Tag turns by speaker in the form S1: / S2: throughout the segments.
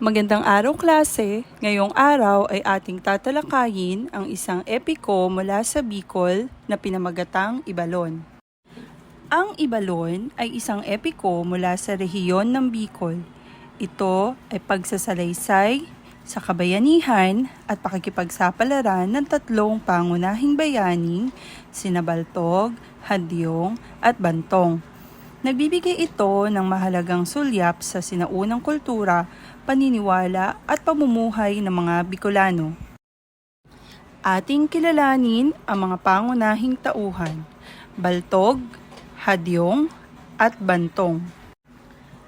S1: Magandang araw klase. Ngayong araw ay ating tatalakayin ang isang epiko mula sa Bicol na pinamagatang Ibalon. Ang Ibalon ay isang epiko mula sa rehiyon ng Bicol. Ito ay pagsasalaysay sa kabayanihan at pakikipagsapalaran ng tatlong pangunahing bayaning, sina Baltog, Hadyong at Bantong. Nagbibigay ito ng mahalagang sulyap sa sinaunang kultura, paniniwala at pamumuhay ng mga Bicolano. Ating kilalanin ang mga pangunahing tauhan, Baltog, Hadyong at Bantong.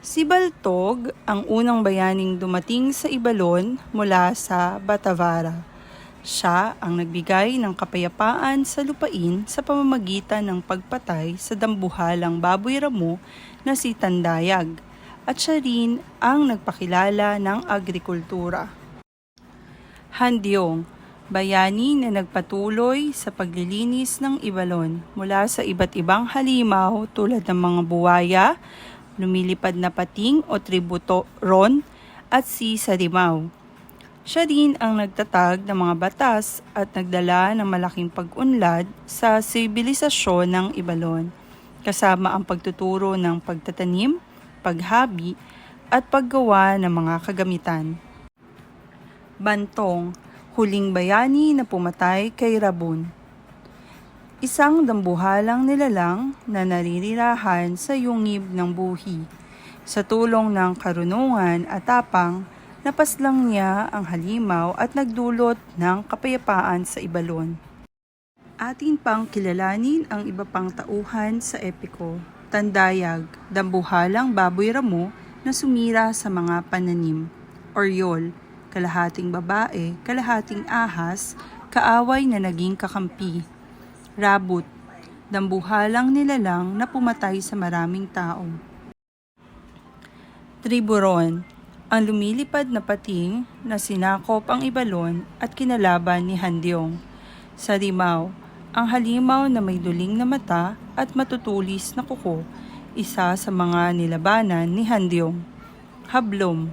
S1: Si Baltog ang unang bayaning dumating sa Ibalon mula sa Batavara. Siya ang nagbigay ng kapayapaan sa lupain sa pamamagitan ng pagpatay sa dambuhalang baboy ramo na si Tandayag at siya rin ang nagpakilala ng agrikultura. Handyong, bayani na nagpatuloy sa paglilinis ng Ibalon mula sa iba't ibang halimaw tulad ng mga buwaya, lumilipad na pating o tributoron at si Sarimaw. Siya rin ang nagtatag ng mga batas at nagdala ng malaking pag-unlad sa sibilisasyon ng Ibalon, kasama ang pagtuturo ng pagtatanim, paghabi, at paggawa ng mga kagamitan. Bantong, huling bayani na pumatay kay Rabun. Isang dambuhalang nilalang na naririrahan sa yungib ng buhi. Sa tulong ng karunungan at tapang, napaslang niya ang halimaw at nagdulot ng kapayapaan sa Ibalon. Atin pang kilalanin ang iba pang tauhan sa epiko. Tandayag, dambuhalang baboy ramo na sumira sa mga pananim. Oryol, kalahating babae, kalahating ahas, kaaway na naging kakampi. Rabut, dambuhalang nilalang na pumatay sa maraming tao. Triburon, ang lumilipad na pating na sinakop ang ibalon at kinalaban ni Handyong. Sarimaw, ang halimaw na may duling na mata at matutulis na kuko, isa sa mga nilabanan ni Handyong. Hablom,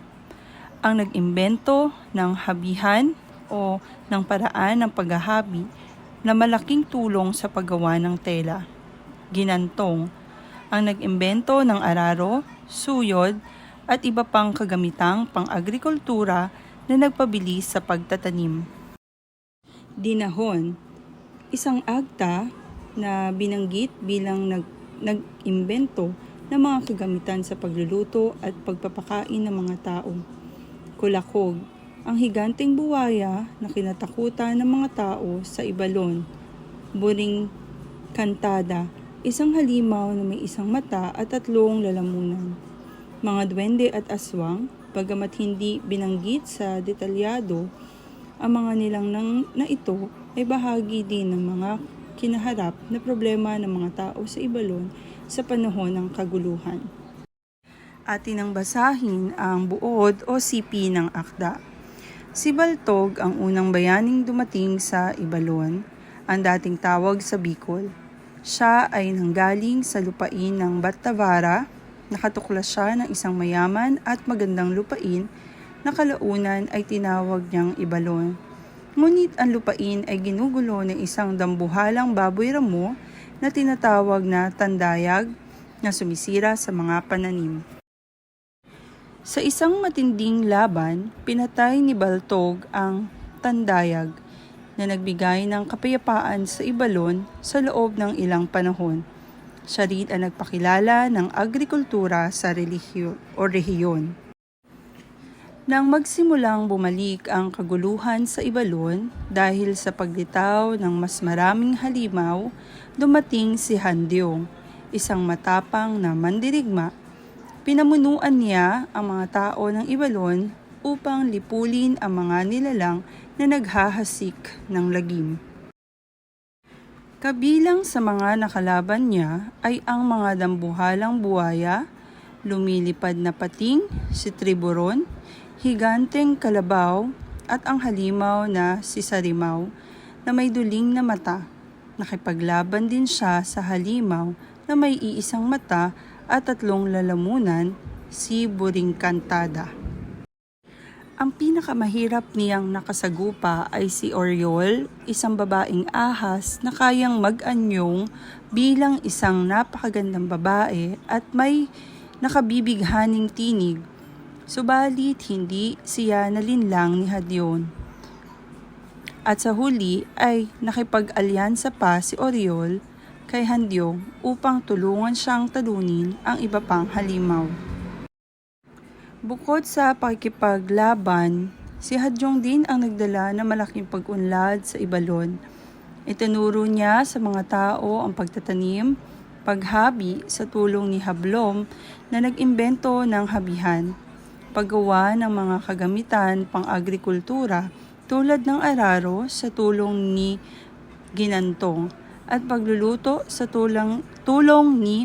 S1: ang nag-imbento ng habihan o ng paraan ng paghahabi na malaking tulong sa paggawa ng tela. Ginantong, ang nag-imbento ng araro, suyod, at iba pang kagamitang pang-agrikultura na nagpabilis sa pagtatanim. Dinahon, isang akta na binanggit bilang nag, nag-imbento ng mga kagamitan sa pagluluto at pagpapakain ng mga tao. Kulakog, ang higanteng buwaya na kinatakutan ng mga tao sa Ibalon. Buring Kantada, isang halimaw na may isang mata at tatlong lalamunan. Mga duwende at aswang, bagamat hindi binanggit sa detalyado, ang mga nilang nang, na ito ay bahagi din ng mga kinaharap na problema ng mga tao sa Ibalon sa panahon ng kaguluhan. Atin ang basahin ang buod o sipi ng akda. Si Baltog ang unang bayaning dumating sa Ibalon, ang dating tawag sa Bicol. Siya ay nanggaling sa lupain ng Batavara, nakatuklas siya ng isang mayaman at magandang lupain na kalaunan ay tinawag niyang Ibalon. Ngunit ang lupain ay ginugulo ng isang dambuhalang baboy ramo na tinatawag na tandayag na sumisira sa mga pananim. Sa isang matinding laban, pinatay ni Baltog ang tandayag na nagbigay ng kapayapaan sa Ibalon sa loob ng ilang panahon. Siya rin ang nagpakilala ng agrikultura sa relihiyo o rehiyon. Nang magsimulang bumalik ang kaguluhan sa Ibalon dahil sa paglitaw ng mas maraming halimaw, dumating si Handyong, isang matapang na mandirigma. Pinamunuan niya ang mga tao ng Ibalon upang lipulin ang mga nilalang na naghahasik ng lagim. Kabilang sa mga nakalaban niya ay ang mga dambuhalang buwaya, lumilipad na pating, si Triburon, higanteng kalabaw at ang halimaw na si Sarimaw na may duling na mata. Nakipaglaban din siya sa halimaw na may iisang mata at tatlong lalamunan, si Buring Kantada. Ang pinakamahirap niyang nakasagupa ay si Oriol, isang babaeng ahas na kayang mag-anyong bilang isang napakagandang babae at may nakabibighaning tinig. Subalit hindi siya nalinlang ni Hadyon. At sa huli ay nakipag-alyansa pa si Oriol kay Handyong upang tulungan siyang talunin ang iba pang halimaw. Bukod sa pakikipaglaban, si Hadyong din ang nagdala ng malaking pag-unlad sa Ibalon. Itinuro niya sa mga tao ang pagtatanim, paghabi sa tulong ni Hablom na nag-imbento ng habihan, paggawa ng mga kagamitan pang-agrikultura tulad ng araro sa tulong ni Ginantong at pagluluto sa tulang, tulong ni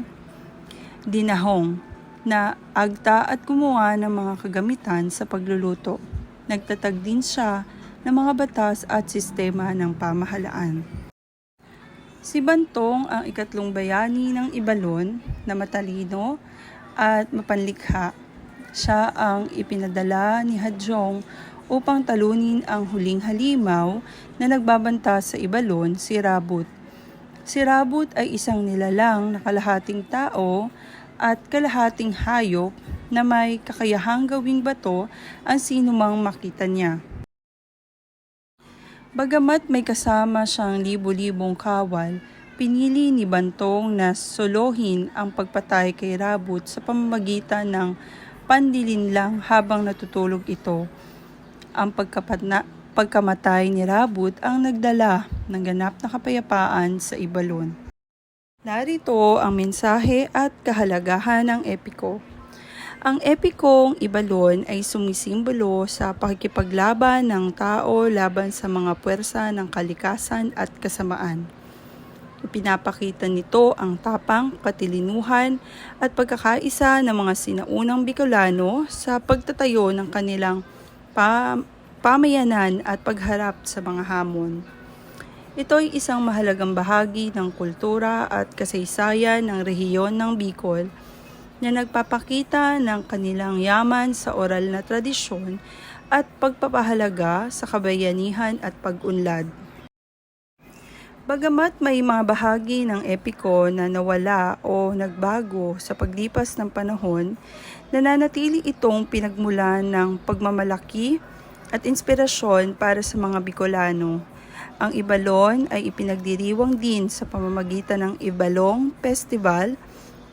S1: Dinahong na agta at gumawa ng mga kagamitan sa pagluluto. Nagtatag din siya ng mga batas at sistema ng pamahalaan. Si Bantong ang ikatlong bayani ng Ibalon na matalino at mapanlikha. Siya ang ipinadala ni Hadjong upang talunin ang huling halimaw na nagbabanta sa Ibalon, si Rabut. Si Rabut ay isang nilalang na kalahating tao at kalahating hayop na may kakayahang gawing bato ang sinumang makita niya. Bagamat may kasama siyang libo-libong kawal, pinili ni Bantong na solohin ang pagpatay kay Rabut sa pamamagitan ng pandilinlang habang natutulog ito. Ang pagkapatna, pagkamatay ni Rabut ang nagdala ng ganap na kapayapaan sa Ibalon. Narito ang mensahe at kahalagahan ng epiko. Ang epikong ibalon ay sumisimbolo sa pakikipaglaban ng tao laban sa mga puwersa ng kalikasan at kasamaan. Ipinapakita nito ang tapang, katilinuhan at pagkakaisa ng mga sinaunang Bicolano sa pagtatayo ng kanilang pa- pamayanan at pagharap sa mga hamon. Ito ay isang mahalagang bahagi ng kultura at kasaysayan ng rehiyon ng Bicol na nagpapakita ng kanilang yaman sa oral na tradisyon at pagpapahalaga sa kabayanihan at pag-unlad. Bagamat may mga bahagi ng epiko na nawala o nagbago sa paglipas ng panahon, nananatili itong pinagmulan ng pagmamalaki at inspirasyon para sa mga Bicolano. Ang Ibalon ay ipinagdiriwang din sa pamamagitan ng Ibalong Festival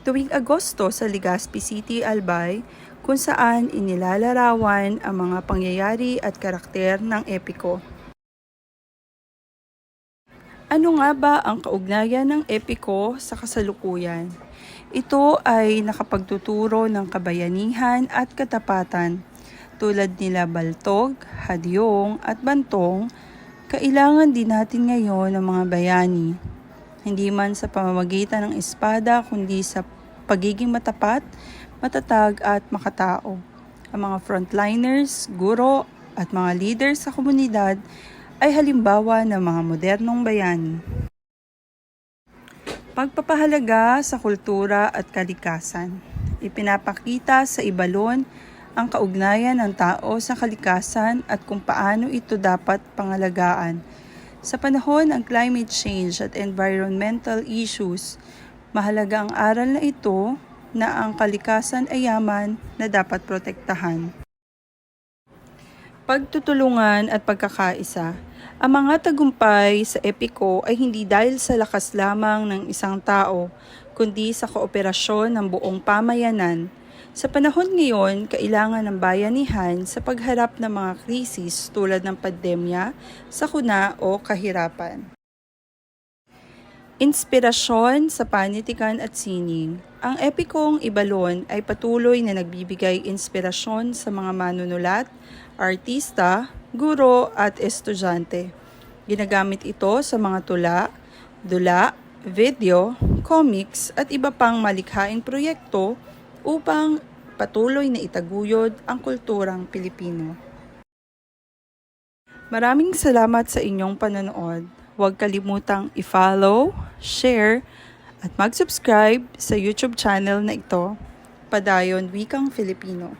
S1: tuwing Agosto sa Legazpi City, Albay, kung saan inilalarawan ang mga pangyayari at karakter ng epiko. Ano nga ba ang kaugnayan ng epiko sa kasalukuyan? Ito ay nakapagtuturo ng kabayanihan at katapatan. Tulad nila Baltog, Hadyong at Bantong, kailangan din natin ngayon ng mga bayani. Hindi man sa pamamagitan ng espada kundi sa pagiging matapat, matatag at makatao. Ang mga frontliners, guro at mga leaders sa komunidad ay halimbawa ng mga modernong bayani. Pagpapahalaga sa kultura at kalikasan. Ipinapakita sa ibalon ang kaugnayan ng tao sa kalikasan at kung paano ito dapat pangalagaan. Sa panahon ng climate change at environmental issues, mahalaga ang aral na ito na ang kalikasan ay yaman na dapat protektahan. Pagtutulungan at pagkakaisa. Ang mga tagumpay sa epiko ay hindi dahil sa lakas lamang ng isang tao, kundi sa kooperasyon ng buong pamayanan. Sa panahon ngayon, kailangan ng bayanihan sa pagharap ng mga krisis tulad ng pandemya, sakuna o kahirapan. Inspirasyon sa panitikan at sining. Ang epikong Ibalon ay patuloy na nagbibigay inspirasyon sa mga manunulat, artista, guro at estudyante. Ginagamit ito sa mga tula, dula, video, comics at iba pang malikhaing proyekto upang patuloy na itaguyod ang kulturang Pilipino. Maraming salamat sa inyong panonood. Huwag kalimutang i-follow, share, at mag-subscribe sa YouTube channel na ito, Padayon Wikang Filipino.